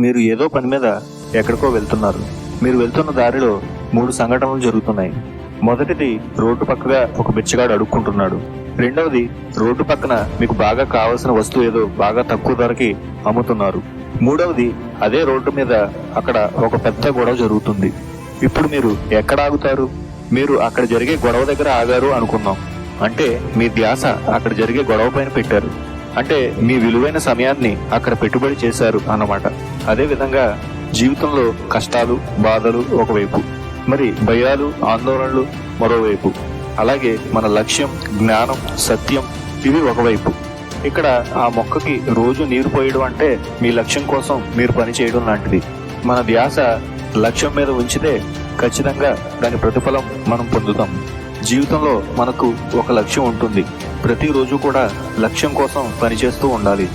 మీరు ఏదో పని మీద ఎక్కడికో వెళ్తున్నారు. మీరు వెళ్తున్న దారిలో మూడు సంఘటనలు జరుగుతున్నాయి. మొదటిది రోడ్డు పక్కగా ఒక బిచ్చగాడు అడుక్కుంటున్నాడు. రెండవది రోడ్డు పక్కన మీకు బాగా కావాల్సిన వస్తువు ఏదో బాగా తక్కువ ధరకి అమ్ముతున్నారు. మూడవది అదే రోడ్డు మీద అక్కడ ఒక పెద్ద గొడవ జరుగుతుంది. ఇప్పుడు మీరు ఎక్కడ ఆగుతారు? మీరు అక్కడ జరిగే గొడవ దగ్గర ఆగారు అనుకున్నాం. అంటే మీ ధ్యాస అక్కడ జరిగే గొడవ పైన పెట్టారు. అంటే మీ విలువైన సమయాన్ని అక్కడ పెట్టుబడి చేశారు అన్నమాట. అదేవిధంగా జీవితంలో కష్టాలు బాధలు ఒకవైపు మరి భయాలు ఆందోళనలు మరోవైపు. అలాగే మన లక్ష్యం జ్ఞానం సత్యం ఇవి ఒకవైపు. ఇక్కడ ఆ మొక్కకి రోజు నీరు పోయడం అంటే మీ లక్ష్యం కోసం మీరు పని చేయడం లాంటిది. మన ధ్యాస లక్ష్యం మీద ఉంచితే ఖచ్చితంగా దాని ప్రతిఫలం మనం పొందుతాం. జీవితంలో మనకు ఒక లక్ష్యం ఉంటుంది. ప్రతిరోజు కూడా లక్ష్యం కోసం పనిచేస్తూ ఉండాలి.